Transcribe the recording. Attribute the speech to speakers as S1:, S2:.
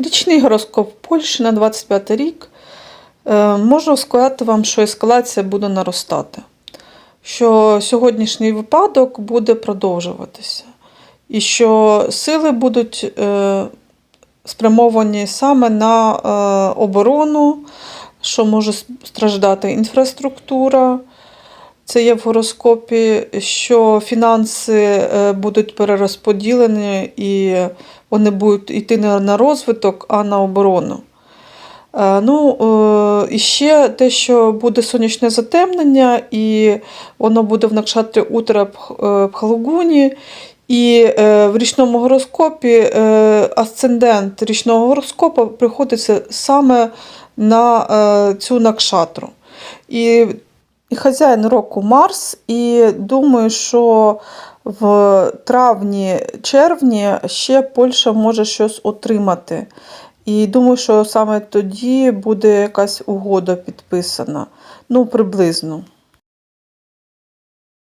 S1: Річний гороскоп Польщі на 25 рік. Е, Можу сказати вам, що ескалація буде наростати, що сьогоднішній випадок буде продовжуватися, і що сили будуть е, спрямовані саме на е, оборону, що може страждати інфраструктура. Це є в гороскопі, що фінанси е, будуть перерозподілені і вони будуть йти не на розвиток, а на оборону. Е, Ну, е, і ще те, що буде сонячне затемнення, і воно буде в накшатрі Утра Пх- е, І в річному гороскопі асцендент річного гороскопу приходиться саме на цю накшатру. І і хазяїн року Марс, і думаю, що в травні-червні ще Польща може щось отримати. І думаю, що саме тоді буде якась угода підписана. Ну, приблизно.